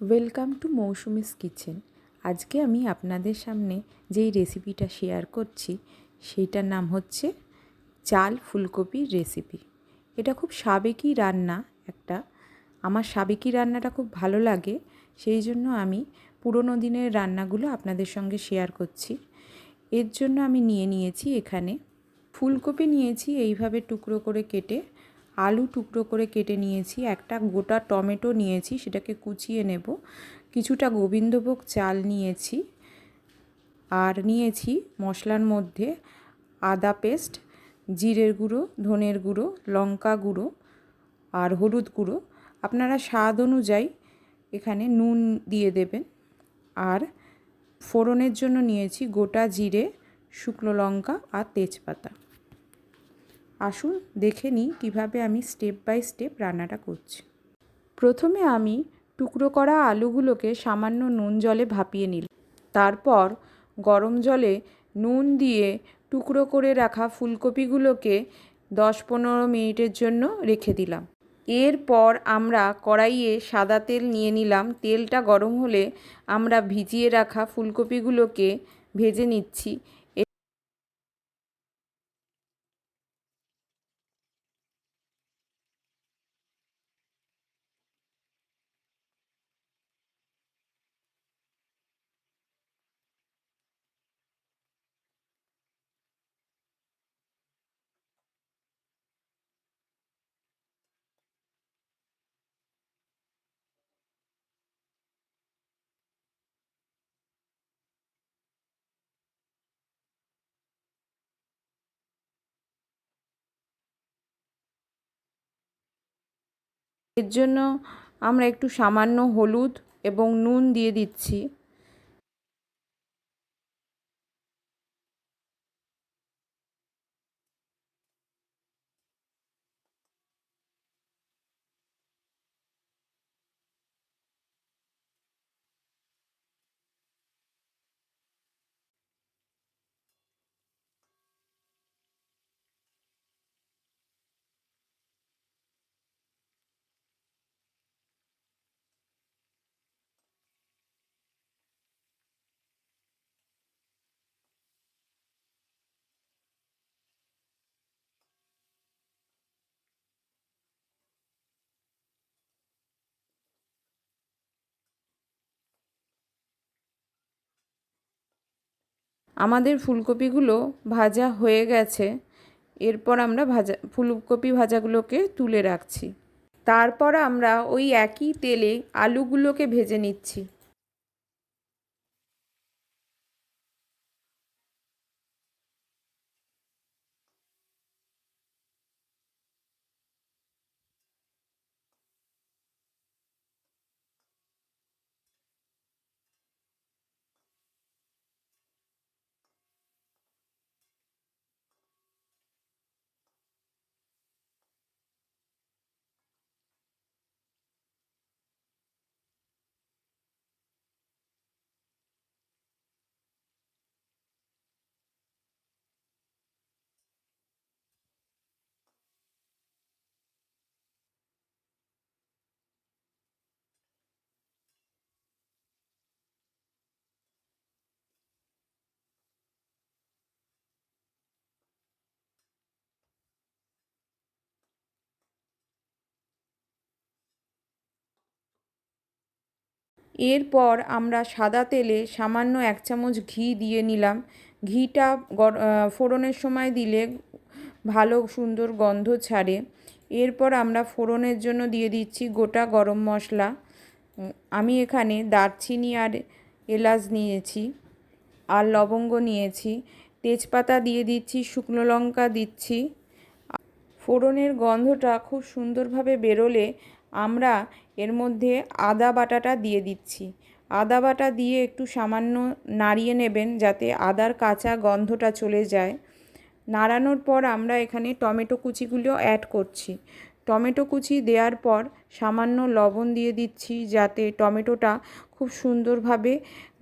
Welcome to Mousumi's kitchen আজকে আমি আপনাদের সামনে যেই রেসিপিটা শেয়ার করছি, সেইটার নাম হচ্ছে চাল ফুলকপির রেসিপি এটা খুব সাবেকি রান্না একটা। আমার সাবেকি রান্নাটা খুব ভালো লাগে, সেই জন্য আমি পুরোনো দিনের রান্নাগুলো আপনাদের সঙ্গে শেয়ার করছি। এর জন্য আমি নিয়ে নিয়েছি এখানে ফুলকপি নিয়েছি, এইভাবে টুকরো করে কেটে আলু টুকরো করে কেটে নিয়েছি, একটা গোটা টমেটো নিয়েছি, সেটাকে কুচিয়ে নেব। কিছুটা গোবিন্দভোগ চাল নিয়েছি আর নিয়েছি মশলার মধ্যে আদা পেস্ট, জিরের গুঁড়ো, ধনের গুঁড়ো, লঙ্কা গুঁড়ো আর হলুদ গুঁড়ো। আপনারা স্বাদ অনুযায়ী এখানে নুন দিয়ে দেবেন। আর ফোড়নের জন্য নিয়েছি গোটা জিরে, শুকনো লঙ্কা আর তেজপাতা। আসুন দেখে নিই কীভাবে আমি স্টেপ বাই স্টেপ রান্নাটা করছি। প্রথমে আমি টুকরো করা আলুগুলোকে সামান্য নুন জলে ভাপিয়ে নিলাম। তারপর গরম জলে নুন দিয়ে টুকরো করে রাখা ফুলকপিগুলোকে দশ পনেরো মিনিটের জন্য রেখে দিলাম। এরপর আমরা কড়াইয়ে সাদা তেল নিয়ে নিলাম। তেলটা গরম হলে আমরা ভিজিয়ে রাখা ফুলকপিগুলোকে ভেজে নিচ্ছি। এর জন্য আমরা একটু সামান্য হলুদ এবং নুন দিয়ে দিচ্ছি। আমাদের ফুলকপিগুলো ভাজা হয়ে গেছে। এরপর আমরা ভাজা, ফুলকপি ভাজাগুলোকে তুলে রাখছি। তারপর আমরা ওই একই তেলে আলুগুলোকে ভেজে নিচ্ছি। এরপর আমরা সাদা তেলে সামান্য এক চামচ ঘি দিয়ে নিলাম। ঘিটা ফোড়নের সময় দিলে ভালো সুন্দর গন্ধ ছাড়ে। এরপর আমরা ফোড়নের জন্য দিয়ে দিচ্ছি গোটা গরম মশলা। আমি এখানে দারচিনি আর এলাচ নিয়েছি আর লবঙ্গ নিয়েছি। তেজপাতা দিয়ে দিচ্ছি, শুকনো লঙ্কা দিচ্ছি। ফোড়নের গন্ধটা খুব সুন্দরভাবে বেরোলে আমরা এর মধ্যে আদা বাটাটা দিয়ে দিচ্ছি। আদা বাটা দিয়ে একটু সামান্য নাড়িয়ে নেবেন যাতে আদার কাঁচা গন্ধটা চলে যায়। নাড়ানোর পর আমরা এখানে টমেটো কুচিগুলো অ্যাড করছি। টমেটো কুচি দেওয়ার পর সামান্য লবণ দিয়ে দিচ্ছি যাতে টমেটোটা খুব সুন্দরভাবে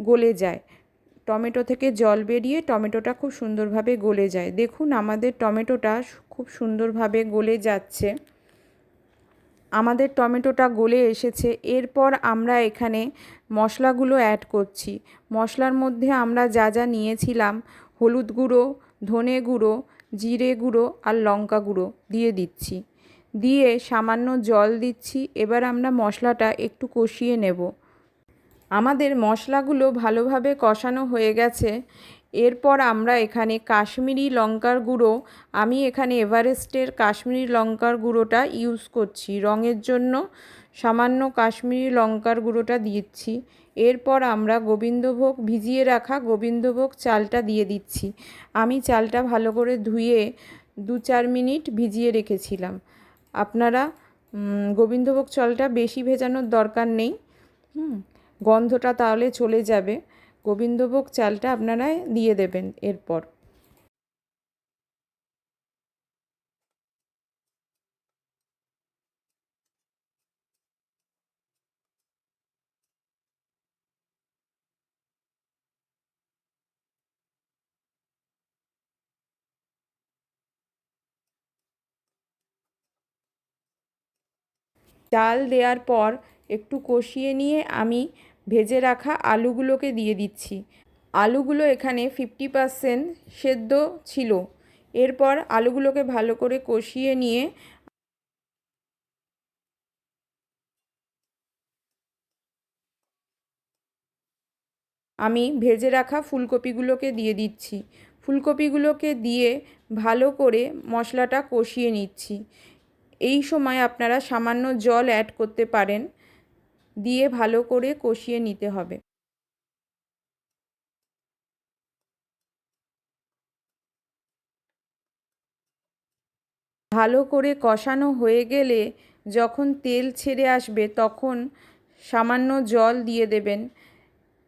গলে যায়। টমেটো থেকে জল বেরিয়ে টমেটোটা খুব সুন্দরভাবে গলে যায়। দেখুন আমাদের টমেটোটা খুব সুন্দরভাবে গলে যাচ্ছে। আমাদের টমেটোটা গলে এসেছে। এরপর আমরা এখানে মশলাগুলো অ্যাড করছি। মশলার মধ্যে আমরা যা যা নিয়েছিলাম, হলুদ গুঁড়ো, ধনে গুঁড়ো, জিরে গুঁড়ো আর লঙ্কা গুঁড়ো দিয়ে দিচ্ছি। দিয়ে সামান্য জল দিচ্ছি। এবার আমরা মশলাটা একটু কষিয়ে নেব। আমাদের মশলাগুলো ভালোভাবে কষানো হয়ে গেছে। এরপর আমরা এখানে কাশ্মীরি লঙ্কার গুঁড়ো, আমি এখানে এভারেস্টের কাশ্মীরি লঙ্কার গুঁড়োটা ইউজ করছি। রঙের জন্য সামান্য কাশ্মীরি লঙ্কার গুঁড়োটা দিচ্ছি। এরপর আমরা গোবিন্দভোগ, ভিজিয়ে রাখা গোবিন্দভোগ চালটা দিয়ে দিচ্ছি। আমি চালটা ভালো করে ধুয়ে দু চার মিনিট ভিজিয়ে রেখেছিলাম। আপনারা গোবিন্দভোগ চালটা বেশি ভেজানোর দরকার নেই। হুম, গন্ধটা তাহলে চলে যাবে। গোবিন্দভোগ চালটা আপনারা দিয়ে দেবেন এরপর। চাল দেওয়ার পর একটু কষিয়ে নিয়ে আমি ভেজে রাখা আলুগুলোকে দিয়ে দিচ্ছি। আলুগুলো এখানে ফিফটি পারসেন্ট সেদ্ধ ছিল। এরপর আলুগুলোকে ভালো করে কষিয়ে নিয়ে আমি ভেজে রাখা ফুলকপিগুলোকে দিয়ে দিচ্ছি। ফুলকপিগুলোকে দিয়ে ভালো করে মশলাটা কষিয়ে নিচ্ছি। এই সময় আপনারা সামান্য জল অ্যাড করতে পারেন। দিয়ে ভালো করে কষিয়ে নিতে হবে। ভালো করে কষানো হয়ে গেলে যখন তেল ছেড়ে আসবে তখন সামান্য জল দিয়ে দেবেন।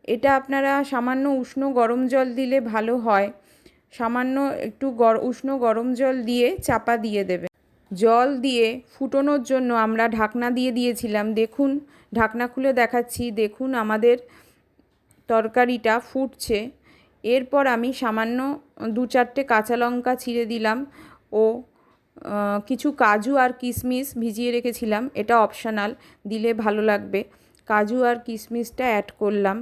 এটা আপনারা সামান্য উষ্ণ গরম জল দিলে ভালো হয়। সামান্য একটু উষ্ণ গরম জল দিয়ে চাপা দিয়ে দেবেন। জল দিয়ে ফুটোনোর জন্য আমরা ঢাকনা দিয়ে দিয়েছিলাম। দেখুন ঢাকনা খুলে দেখাচ্ছি। দেখুন আমাদের তরকারিটা ফুটছে। এরপর আমি সামান্য দু চারটে কাঁচা লঙ্কা ছিঁড়ে দিলাম ও কিছু কাজু আর কিশমিশ ভিজিয়ে রেখেছিলাম। এটা অপশানাল, দিলে ভালো লাগবে। কাজু আর কিশমিশটা অ্যাড করলাম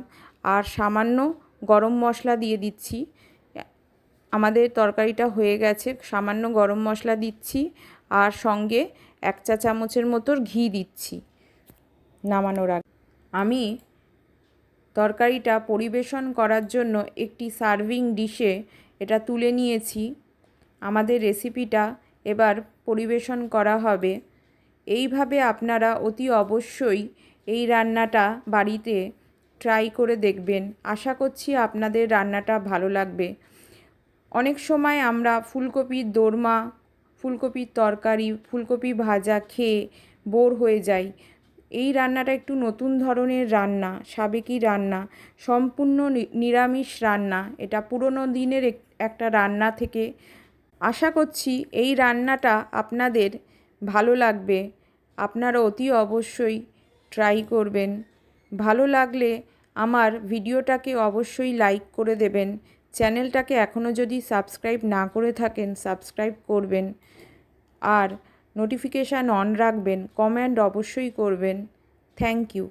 আর সামান্য গরম মশলা দিয়ে দিচ্ছি। আমাদের তরকারিটা হয়ে গেছে, সামান্য গরম মশলা দিচ্ছি আর সঙ্গে এক চা চামচের মতো ঘি দিচ্ছি। নামানোর আগে আমি তরকারিটা পরিবেশন করার জন্য একটি সার্ভিং ডিশে এটা তুলে নিয়েছি। আমাদের রেসিপিটা এবার পরিবেশন করা হবে। এইভাবে আপনারা অতি অবশ্যই এই রান্নাটা বাড়িতে ট্রাই করে দেখবেন। আশা করছি আপনাদের রান্নাটা ভালো লাগবে। অনেক সময় আমরা ফুলকপির দোরমা, ফুলকপির তরকারি, ফুলকপি ভাজা খেয়ে বোর হয়ে যাই। এই রান্নাটা একটু নতুন ধরনের রান্না, সাবেকি রান্না, সম্পূর্ণ নিরামিষ রান্না, এটা পুরনো দিনের একটা রান্না থেকে। আশা করছি এই রান্নাটা আপনাদের ভালো লাগবে। আপনারা অতি অবশ্যই ট্রাই করবেন। ভালো লাগলে আমার ভিডিওটাকে অবশ্যই লাইক করে দেবেন। চ্যানেলটাকে এখনও যদি সাবস্ক্রাইব না করে থাকেন, সাবস্ক্রাইব করবেন। আর নোটিফিকেশান অন রাখবেন কমেন্ট অবশ্যই করবেন। Thank you